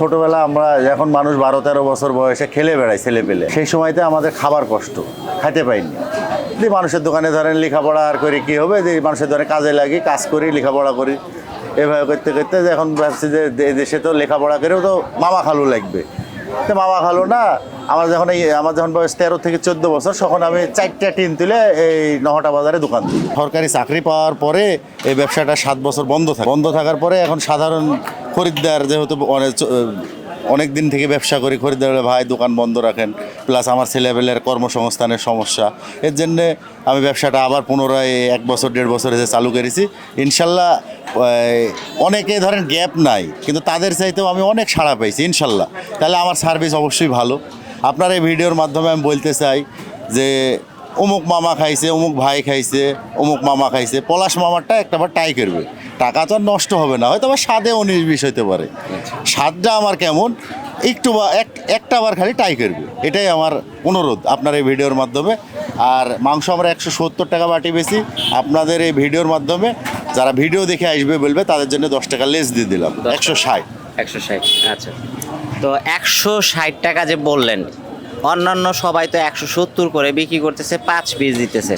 ছোটবেলা আমরা এখন মানুষ বারো তেরো বছর বয়সে খেলে বেড়াই ছেলে পেলে সেই সময়তে আমাদের খাবার কষ্ট খাইতে পাইনি। যে মানুষের দোকানে ধরেন লেখাপড়া আর করে কি হবে? যে মানুষের দোকানে কাজে লাগি কাজ করি লেখাপড়া করি এভাবে করতে করতে যে এখন ভাবছি যে দেশে তো লেখাপড়া করেও তো মামা খালু লাগবে। তো মামা খালু না আমার যখন এই আমার যখন বয়স তেরো থেকে চোদ্দ বছর তখন আমি চারটা টিন তুলে এই নহটা বাজারে দোকান দিই। সরকারি চাকরি পাওয়ার পরে এই ব্যবসাটা সাত বছর বন্ধ থাকে। বন্ধ থাকার পরে এখন সাধারণ খরিদ্দার যেহেতু অনেক অনেক দিন থেকে ব্যবসা করি, খরিদ্দার ভাই দোকান বন্ধ রাখেন প্লাস আমার ছেলেপেলের কর্মসংস্থানের সমস্যা। এর জন্যে আমি ব্যবসাটা আবার পুনরায় এক বছর, দেড় বছর এসে চালু করেছি। ইনশাল্লাহ অনেকে ধরেন গ্যাপ নাই, কিন্তু তাদের চাইতেও আমি অনেক সাড়া পাইছি, ইনশাল্লাহ। তাহলে আমার সার্ভিস অবশ্যই ভালো। আপনার এই ভিডিওর মাধ্যমে আমি বলতে চাই যে, অমুক মামা খাইছে, অমুক ভাই খাইছে, অমুক মামা খাইছে, পলাশ মামারটা একটা বার ট্রাই করবে। টাকা তো নষ্ট হবে না হয়তো আবার স্বাদে উনিশ বিশ হইতে পারে। স্বাদটা আমার কেমন? একটু বা এক একটা বার খালি ট্রাই করবে। এটাই আমার অনুরোধ আপনার এই ভিডিওর মাধ্যমে। আর মাংস আমরা একশো সত্তর টাকা বাটি বেশি। আপনাদের এই ভিডিওর মাধ্যমে যারা ভিডিও দেখে আসবে বলবে তাদের জন্য দশ টাকা লেস দিয়ে দিলাম একশো ষাট। একশো ষাট আচ্ছা। তো একশো ষাট টাকা যে বললেন অন্যান্য সবাই তো একশো সত্তর করে বিক্রি করতেছে পাঁচ পিস দিতেছে।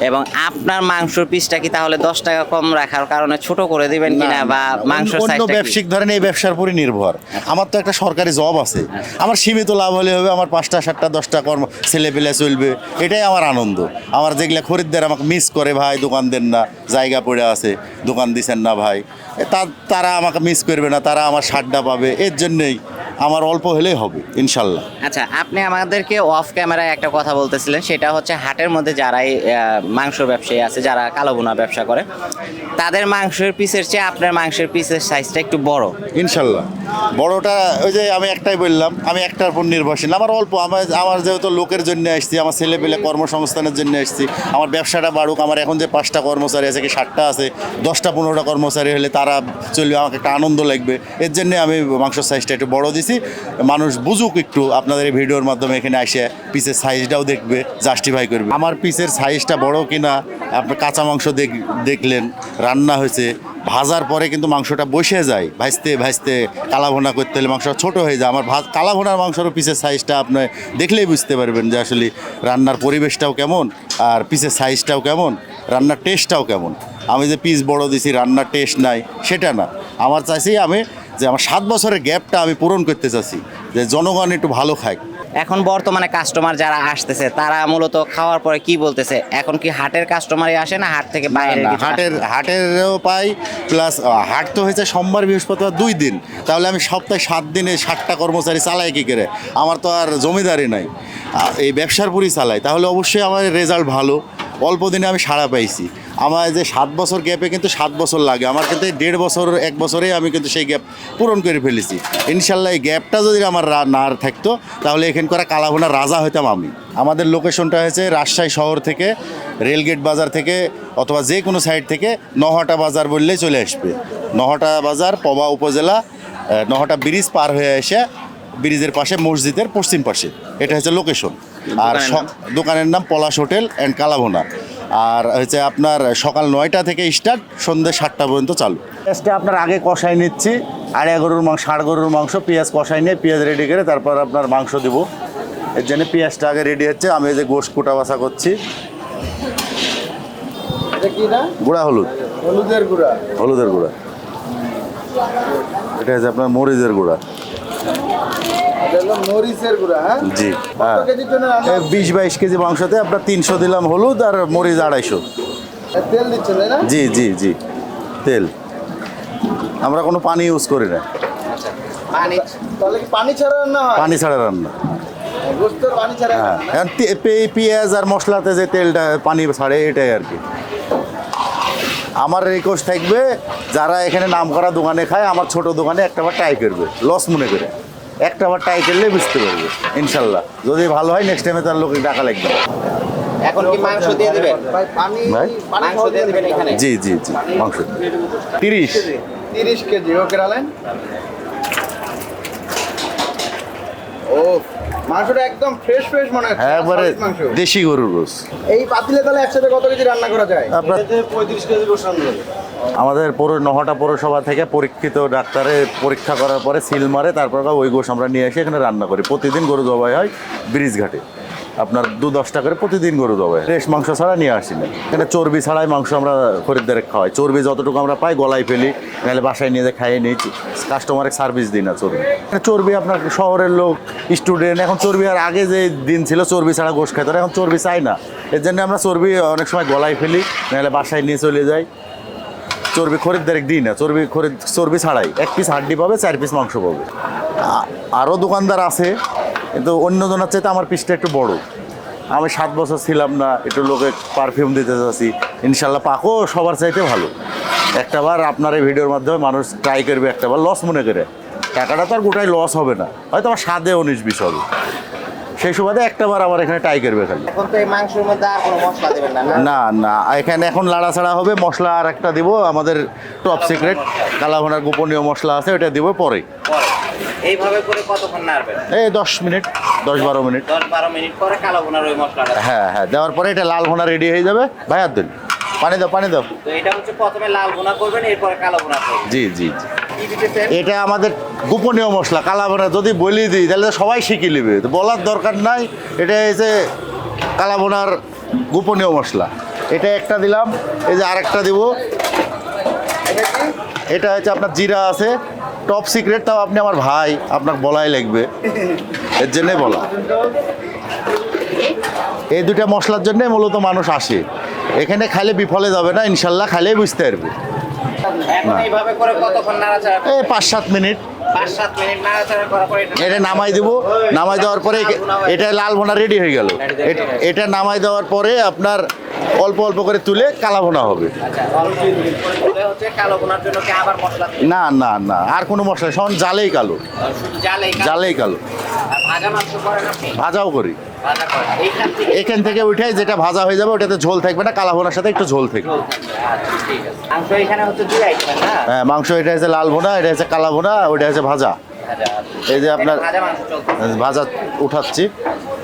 এবং আপনার মাংসর পিসটা কি তাহলে দশ টাকা কম রাখার কারণে ছোট করে দিবেন কিনা বা মাংসের সাইজটা ব্যবসায়িক ধরেন এই ব্যবসার উপরই নির্ভর। আমার তো একটা সরকারি জব আছে। আমার সীমিত লাভ হলে হবে আমার পাঁচটা সাতটা দশটা কর্ম ছেলে পেলে চলবে। এটাই আমার আনন্দ। আমার যেগুলা খরিদ্দার আমাকে মিস করে ভাই দোকান দেন না জায়গা পড়ে আছে দোকান দিছেন না ভাই। তা- তারা আমাকে মিস করবে না তারা আমার সাড্ডা পাবে। এর জন্যেই আমার অল্প হলেই হবে ইনশাল্লাহ। আচ্ছা আপনি আমাদেরকে অফ ক্যামেরায় একটা কথা বলতেছিলেন সেটা হচ্ছে হাটের মধ্যে যারাই মাংস ব্যবসায়ী আছে যারা কালো বোনা ব্যবসা করে তাদের মাংসের পিসের চেয়ে আপনার মাংসের পিসের সাইজটা একটু বড়। ইনশাল্লাহ। বড়টা ওই যে আমি একটাই বললাম আমি একটার উপর নির্ভরশীল আমার অল্প আমার আমার যেহেতু লোকের জন্য আসছি আমার ছেলে পেলে কর্মসংস্থানের জন্য আসছি আমার ব্যবসাটা বাড়ুক আমার এখন যে পাঁচটা কর্মচারী আছে কি ষাটটা আছে দশটা পনেরোটা কর্মচারী হলে তারা চলবে আমাকে একটা আনন্দ লাগবে এর জন্য আমি মাংস সাইজটা একটু বড় দিছি মানুষ বুঝুক একটু, আপনাদের এই ভিডিওর মাধ্যমে এখানে এসে পিসের সাইজটাও দেখবে জাস্টিফাই করবে। আমার পিসের সাইজটা বড় কিনা আপনার কাঁচা মাংস দেখ- দেখলেন, রান্না হয়েছে। ভাজার পরে কিন্তু মাংসটা বসে যায়। ভাজতে ভাজতে কালাভোনা করতে হলে মাংসটা ছোট হয়ে যায়। আমার ভাজ, কালাভোনার মাংসেরও পিসের সাইজটা আপনি দেখলেই বুঝতে পারবেন যে আসলে রান্নার পরিবেশটাও কেমন, আর পিসের সাইজটাও কেমন, রান্নার টেস্টটাও কেমন। আমি যে পিস বড় দিছি, রান্নার টেস্ট নাই, সেটা না। আমার চাইছি আমি যে আমার সাত বছরের গ্যাপটা আমি পূরণ করতে চাচ্ছি যে জনগণ একটু ভালো খায় এখন বর্তমানে কাস্টমার যারা আসতেছে তারা মূলত খাওয়ার পরে কি বলতেছে? এখন কি হাটের কাস্টমারই আসে না হাট থেকে বাইরে হাটের হাটেরও পাই প্লাস হাট তো হয়েছে সোমবার বৃহস্পতিবার দুই দিন। তাহলে আমি সপ্তাহে সাত দিনে ষাটটা কর্মচারী চালাই কী করে? আমার তো আর জমিদারি নাই। এই ব্যবসার পুরই চালাই। তাহলে অবশ্যই আমার রেজাল্ট ভালো। অল্প দিনে আমি সাড়া পাইছি। আমার যে সাত বছর গ্যাপে কিন্তু সাত বছর লাগে। আমার কিন্তু দেড় বছর, এক বছরেই আমি কিন্তু সেই গ্যাপ পূরণ করে ফেলেছি। ইনশাল্লাহ এই গ্যাপটা যদি আমার না থাকতো, তাহলে এখানকার কালাভোনা রাজা হইতাম আমি। আমাদের লোকেশনটা হয়েছে রাজশাহী শহর থেকে, রেলগেট বাজার থেকে, অথবা যে কোনো সাইড থেকে নহটা বাজার বললেই চলে আসবে। নহটা বাজার, পবা উপজেলা নহটা ব্রিজ পার হয়ে এসে ব্রিজের পাশে মসজিদের পশ্চিম পাশে। এটা হচ্ছে লোকেশন আর দোকানের স- দোকানের নাম পলাশ হোটেল অ্যান্ড কালাভোনা। আর হচ্ছে আপনার সকাল নয়টা থেকে স্টার্ট সন্ধ্যে সাতটা পর্যন্ত চালু। পেঁয়াজটা আপনার আগে কষাই নিচ্ছি। আড়িয়া গরুর মাংস ষাড় গরুর মাংস পেঁয়াজ কষাই নিয়ে পেঁয়াজ রেডি করে তারপর আপনার মাংস দেব। এর জন্য পেঁয়াজটা আগে রেডি হচ্ছে। আমি এই যে গোশ কুটা বাসা করছি। এটা গুঁড়া হলুদ। হলুদের গুঁড়া। হলুদের গুঁড়া। এটা হচ্ছে আপনার মরিচের গুঁড়া। জি হ্যাঁ। এই বিশ বাইশ কেজি মাংসতে আপনার তিনশো দিলাম হলুদ আর মরিচ আড়াইশো। তেল দিচ্ছেন জি জি জি তেল। আমরা কোনো পানি ইউজ করি না। পানি ছাড়া রান্না পানি ছাড়া রান্না। গোস্ত পানি ছাড়া হ্যাঁ পেঁয়াজ আর মশলাতে যে তেলটা পানি ছাড়ে এটাই আর কি। আমার রিকোয়েস্ট থাকবে যারা এখানে নাম করা দোকানে খায় আমার ছোট দোকানে একটা বার ট্রাই করবে লস মনে করে। একটা বার ট্রাই করলে বুঝতে পারবে ইনশাল্লাহ। যদি ভালো হয় নেক্সট টাইমে তার লোক টাকা লাগবে এখন কি মাংস দিয়ে দেবেন? ভাই পানি ভাই? পানি মাংস দিয়ে দিবেন এখানে? জি জি জি মাংস। তিরিশ। তিরিশ কেজি ওকে রালেন ও মাংসটা একদম ফ্রেশ ফ্রেশ মনে হচ্ছে। হ্যাঁ একবারে দেশি গরুর গোস এই পাতিলে তাহলে একসাথে কত কেজি রান্না করা যায়? আপনার পঁয়ত্রিশ কেজি বসান আমাদের পৌর নহটা পৌরসভা থেকে পরীক্ষিত ডাক্তারে পরীক্ষা করার পরে সিল মারে তারপর ওই গোশ আমরা নিয়ে এসে এখানে রান্না করি। প্রতিদিন গরু জবাই হয় ব্রিজ ঘাটে আপনার দু দশটা করে প্রতিদিন গরু জবাই রেশ মাংস ছাড়া নিয়ে আসি না। এখানে চর্বি ছাড়াই মাংস আমরা খরিদ্দারে খাওয়াই। চর্বি যতটুকু আমরা পাই গলায় ফেলি, নাহলে বাসায় নিয়ে খাইয়ে নিই। কাস্টমারে সার্ভিস দিই না চর্বি। চর্বি আপনার শহরের লোক, স্টুডেন্ট, এখন চর্বি আর আগে যে দিন ছিল চর্বি ছাড়া গোশ খেতে এখন চর্বি চাই না। এর জন্য আমরা চর্বি অনেক সময় গলায় ফেলি, নাহলে বাসায় নিয়ে চলে যাই। চর্বি খরিদ্দারে দিই না। চর্বি খরিদ চর্বি ছাড়াই। এক পিস হাড্ডি পাবে, চার পিস মাংস পাবে। আরও দোকানদার আছে কিন্তু অন্য জনের চাইতে আমার পিসটা একটু বড়। আমি সাত বছর ছিলাম না একটু লোকে পারফিউম দিতে চাচ্ছি। ইনশাল্লাহ পাকও সবার চাইতে ভালো। একটা বার আপনার এই ভিডিওর মাধ্যমে মানুষ ট্রাই করবে একটা বার লস মনে করে। টাকাটা তো আর গোটাই লস হবে না। হয়তো আমার স্বাদে উনিশ বিশ হবে। সেই সুবাদে একটা বার আমার এখানে ট্রাই করবে খালি। এখন তো এই মাংসের মধ্যে আর কোনো মশলা দেবেন না না? এখানে এখন লাড়াছাড়া হবে মশলা আর একটা দিব আমাদের টপ সিক্রেট কালাভোনার গোপনীয় মশলা আছে ওটা দিব পরে। এইভাবে করে কতক্ষণ নাড়বেন? এই দশ মিনিট দশ বারো মিনিট। দশ বারো মিনিট পরে কালো বোনার ওই মশলাটা হ্যাঁ হ্যাঁ দেওয়ার পরে এটা লাল ভোনা রেডি হয়ে যাবে। ভাই আর দিন পানি দাও পানি দাও। তো এটা হচ্ছে প্রথমে লাল বোনা করবেন এরপরে কালো বোনা করবেন। জি জি জি। এটা আমাদের গোপনীয় মশলা কালাভোনা যদি বলি দিই তাহলে তো সবাই শিখে নেবে। তো বলার দরকার নাই। এটা হচ্ছে কালাভোনার গোপনীয় মশলা। এটা একটা দিলাম এই যে আরেকটা দিব। এটা হচ্ছে আপনার জিরা আছে। টপ সিক্রেট তাও আপনি আমার ভাই আপনাকে বলাই লাগবে। এর জন্যই বলা। এই দুটা মশলার জন্য মূলত মানুষ আসে। এখানে খাইলে বিফলে যাবে না ইনশাল্লাহ খাইলেই বুঝতে পারবে। এই পাঁচ সাত মিনিট। এটা নামাই দিব। নামাই দেওয়ার পরে এটা লাল ভোনা রেডি হয়ে গেল। এটা নামাই দেওয়ার পরে আপনার অল্প অল্প করে তুলে কালা ভোনা হবে? না না না, আর কোনো মশলা সন জালেই কালো জালেই কালো? ভাজাও করি এখান থেকে উঠে যেটা ভাজা হয়ে যাবে, ওটাতে ঝোল থাকবে না, কালা ভোনার সাথে একটু ঝোল থাকবে হ্যাঁ মাংস এটা হচ্ছে লাল ভোনা, এটা হচ্ছে কালা ভোনা, ওটা হচ্ছে ভাজা। এই যে আপনার- ভাজা উঠাচ্ছি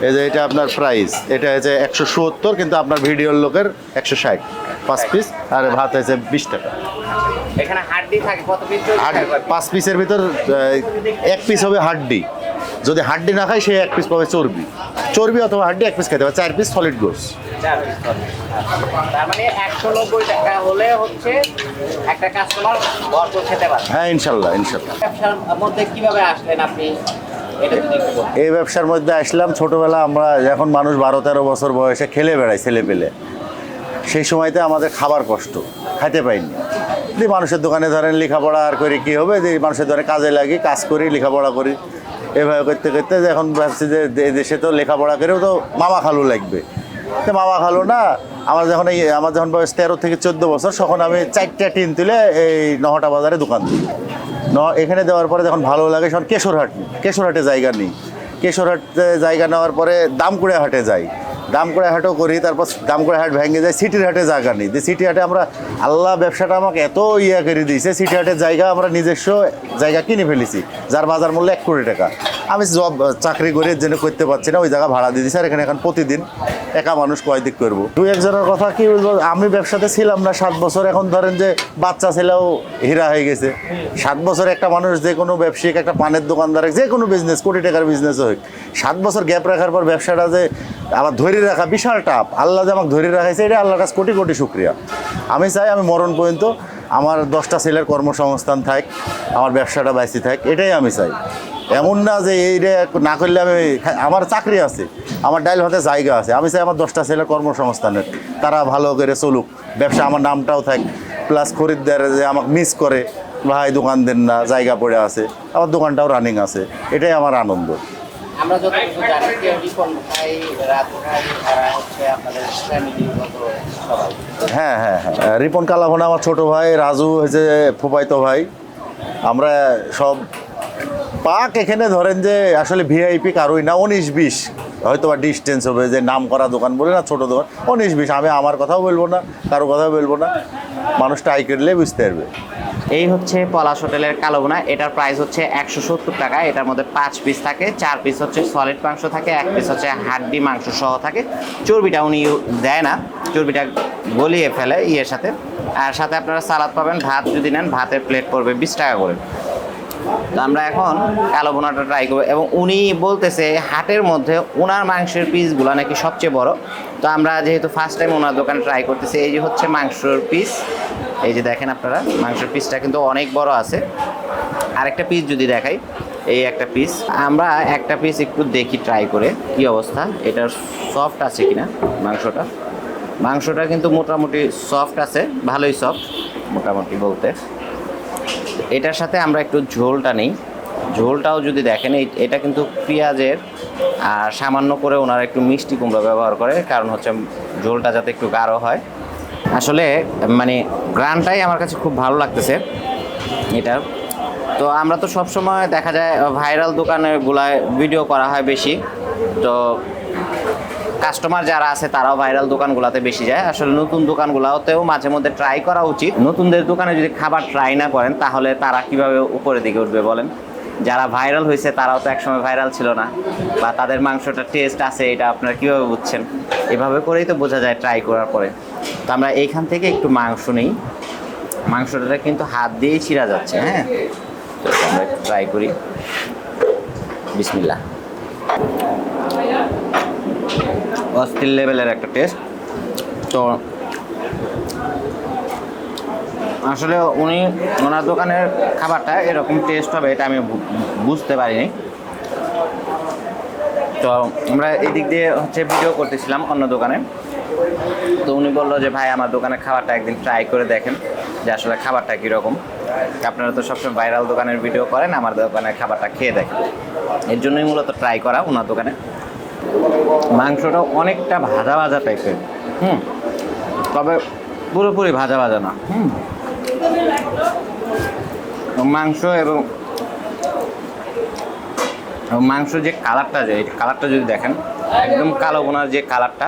এই যে এটা আপনার প্রাইস এটা হচ্ছে একশো সত্তর কিন্তু আপনার ভিডিওর লোকের একশো ষাট পাঁচ পিস আর ভাত হয়েছে বিশ টাকা। এখানে হাড্ডি থাকে কত পিস পাঁচ পিসের ভিতর এক পিস হবে হাড্ডি। যদি হাড্ডি না খায় সে এক পিস পাবে চর্বি। চর্বি অথবা হাড্ডি এক পিস খেতে হবে চার পিস সলিড গোস মানে পারে হ্যাঁ ইনশাল্লাহ ইনশাল্লাহ। মধ্যে কীভাবে আসলেন আপনি? যদি। এই ব্যবসার মধ্যে আসলাম, ছোটোবেলা আমরা এখন মানুষ বারো তেরো বছর বয়সে খেলে বেড়াই, ছেলে পেলে। সেই সময়তে আমাদের খাবার কষ্ট, খাইতে পাইনি। দিয়ে মানুষের দোকানে ধরেন লেখাপড়া আর করি, কী হবে? যে মানুষের দোকানে কাজে লাগি, কাজ করি, লেখাপড়া করি। এভাবে করতে করতে এখন ভাবছি যে দেশে তো লেখাপড়া করেও তো মামা খালু লাগবে। তো মামা খালু না, আমার যখন এই আমার যখন বয়স তেরো থেকে চোদ্দ বছর, তখন আমি চারটা টিন তুলে এই নহটা বাজারে দোকান দিই। এখানে দেওয়ার পরে যখন ভালো লাগে, সব কেশরহাট। কেশরহাটে জায়গা নেই কেশরহাটে জায়গা নেওয়ার পরে দামকুড়া হাটে যাই দামকুড়া হাটও করি, তারপর দামকুড়া হাট ভেঙে যায় সিটির হাটে জায়গা নেই। সিটি হাটে আমরা, আল্লাহ ব্যবসাটা আমাকে এত ইয়া করে দিয়েছে সিটি হাটের জায়গা আমরা নিজস্ব জায়গা কিনে ফেলেছি, যার বাজার মূল্য এক কোটি টাকা। আমি জব, চাকরি করে জন্য করতে পারছি না, ওই জায়গা ভাড়া দিয়ে দিচ্ছি আর এখানে এখন প্রতিদিন একা মানুষ কয় দিক করব। দুই একজনের কথা কি বলব, আমি ব্যবসাতে ছিলাম না সাত বছর, এখন ধরেন যে বাচ্চা ছেলেও হীরা হয়ে গেছে। সাত বছর একটা মানুষ যে কোনো ব্যবসায়িক, একটা পানের দোকানদার যে কোনো বিজনেস কোটি টাকার বিজনেস হোক, সাত বছর গ্যাপ রাখার পর ব্যবসাটা যে আবার ধরে রাখা বিশাল টাপ। আল্লাহ যে আমাকে ধরে রাখাইছে, এটা আল্লাহর কাছে কোটি কোটি শুক্রিয়া। আমি চাই আমি মরণ পর্যন্ত আমার দশটা ছেলের কর্মসংস্থান থাক, আমার ব্যবসাটা বাইসি থাক, এটাই আমি চাই। এমন না যে এইটা না করলে আমি আমার চাকরি আছে, আমার ডাইল ভাতে জায়গা আছে। আমি চাই আমার দশটা ছেলের কর্মসংস্থানের, তারা ভালো করে চলুক, ব্যবসা আমার নামটাও থাক। প্লাস খরিদ্দার যে আমাকে মিস করে, ভাই দোকান দেন না, জায়গা পড়ে আছে, আমার দোকানটাও রানিং আছে, এটাই আমার আনন্দ। আমরা যতটুকু জানি যে রিপন ভাই, রাত ভাই, তারা হচ্ছে আপনাদের ফ্যামিলিগত হ্যাঁ হ্যাঁ হ্যাঁ। রিপন কালাভোনা, আমার ছোট ভাই, রাজু হয়েছে ফুপাইতো ভাই। আমরা সব পাক এখানে ধরেন যে আসলে ভিআইপি কারোই না, উনিশ বিশ। হয়তো বা ডিস্টেন্স হবে যে নাম করা দোকান বলে না, ছোট দোকান। উনিশ বিশ, আমি আমার কথাও বলব না, কারও কথাও বলব না। মানুষ ট্রাই করলে বুঝতে পারবে। এই হচ্ছে পলাশ হোটেলের কালো বোনা এটার প্রাইস হচ্ছে একশো সত্তর টাকা। এটার মধ্যে পাঁচ পিস থাকে। চার পিস হচ্ছে সলিড মাংস থাকে। এক পিস হচ্ছে হাড্ডি মাংস সহ থাকে। চর্বিটা উনি দেয় না। চর্বিটা গলিয়ে ফেলে ইয়ের সাথে। আর সাথে আপনারা সালাদ পাবেন। ভাত যদি নেন, ভাতের প্লেট পড়বে বিশ টাকা করে। তো আমরা এখন কালো বোনাটা ট্রাই করব। এবং উনি বলতেছে, হাটের মধ্যে ওনার মাংসের পিসগুলো নাকি সবচেয়ে বড়। তো আমরা যেহেতু ফার্স্ট টাইম ওনার দোকানে ট্রাই করতেছি, এই যে হচ্ছে মাংসর পিস এই যে দেখেন আপনারা, মাংসের পিসটা কিন্তু অনেক বড় আছে। আরেকটা পিস যদি দেখাই, এই একটা পিস আমরা একটা পিস একটু দেখি ট্রাই করে, কি অবস্থা? এটার সফট আছে কিনা মাংসটা? মাংসটা কিন্তু মোটামুটি সফট আছে, ভালোই সফট মোটামুটি বলতে। এটার সাথে আমরা একটু ঝোলটা নেই। ঝোলটাও যদি দেখেন এটা কিন্তু পেঁয়াজের, আর সামান্য করে ওনারা একটু মিষ্টি কুমড়ো ব্যবহার করে, কারণ হচ্ছে ঝোলটা যাতে একটু গাঢ় হয়। আসলে মানে গ্রানটাই আমার কাছে খুব ভালো লাগতেছে এটার তো আমরা তো সব সময় দেখা যায় ভাইরাল দোকানের গুলায় ভিডিও করা হয় বেশি। তো কাস্টমার যারা আছে, তারাও ভাইরাল দোকানগুলোতে বেশি যায়। আসলে নতুন দোকানগুলোতেও মাঝে মধ্যে ট্রাই করা উচিত। নতুনদের দোকানে যদি খাবার ট্রাই না করেন, তাহলে তারা কীভাবে উপরের দিকে উঠবে বলেন? যারা ভাইরাল হয়েছে, তারাও তো একসময় ভাইরাল ছিল না। বা তাদের মাংসটা টেস্ট আছে, এটা আপনারা কীভাবে বুঝছেন? এভাবে করেই তো বোঝা যায় ট্রাই করার পরে। তো আমরা এইখান থেকে একটু মাংস নিই। মাংসটা কিন্তু হাত দিয়েই ছিঁড়া যাচ্ছে হ্যাঁ? তো আমরা একটু ট্রাই করি। বিসমিল্লা অস্থির লেভেলের একটা টেস্ট তো আসলে উনি, ওনার দোকানের খাবারটা এরকম টেস্ট হবে এটা আমি বুঝতে পারিনি। তো আমরা এদিক দিয়ে হচ্ছে ভিডিও করতেছিলাম অন্য দোকানে। তো উনি বলল যে, ভাই, আমার দোকানের খাবারটা একদিন ট্রাই করে দেখেন যে আসলে খাবারটা কীরকম। আপনারা তো সবসময় ভাইরাল দোকানের ভিডিও করেন, আমার দোকানের খাবারটা খেয়ে দেখেন। এর জন্যই মূলত ট্রাই করা ওনার দোকানে। মাংসটা অনেকটা ভাজা ভাজা টাইপের হুম? তবে পুরোপুরি ভাজা ভাজা না, হুম? মাংস এবং মাংস যে কালারটা যে কালারটা যদি দেখেন, একদম কালো বোনার যে কালারটা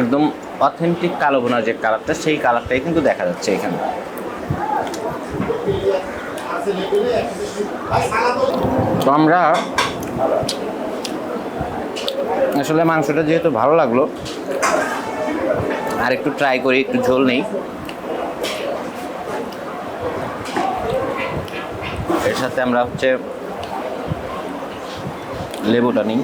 একদম অথেন্টিক কালো বোনার যে কালারটা সেই কালারটাই কিন্তু দেখা যাচ্ছে এখানে। তো আমরা আসলে মাংসটা যেহেতু ভালো লাগল, আর একটু ট্রাই করি, একটু ঝোল নেই। এর সাথে আমরা হচ্ছে লেবুটা নিই।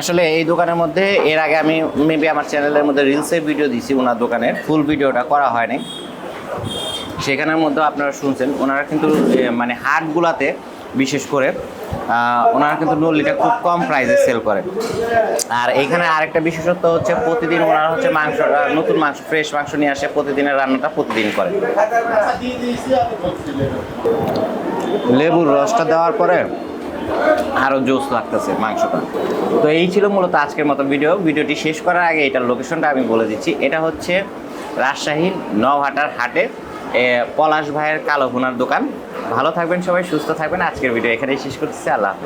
আসলে এই দোকানের মধ্যে, এর আগে আমি মেবি আমার চ্যানেলের মধ্যে রিলসের ভিডিও দিছি ওনার দোকানের ফুল ভিডিওটা করা হয়নি। সেখানের মধ্যে আপনারা শুনছেন, ওনারা কিন্তু মানে হাটগুলাতে বিশেষ করে ওনারা কিন্তু নল্লিটা খুব কম প্রাইসে সেল করে আর এইখানে আরেকটা বিশেষত্ব হচ্ছে প্রতিদিন ওনারা হচ্ছে মাংস নতুন মাংস ফ্রেশ মাংস নিয়ে আসে প্রতিদিনের রান্নাটা প্রতিদিন করে। লেবুর রসটা দেওয়ার পরে আরও জোস লাগতেছে মাংসটা। তো এই ছিল মূলত আজকের মতো ভিডিও ভিডিওটি শেষ করার আগে এটার লোকেশনটা আমি বলে দিচ্ছি। এটা হচ্ছে রাজশাহী নওহাটার হাটে। পলাশ ভাইয়ের কালো ভুনার দোকান। ভালো থাকবেন সবাই, সুস্থ থাকবেন। আজকের ভিডিও এখানেই শেষ করতেছি। আল্লাহ হাফিজ।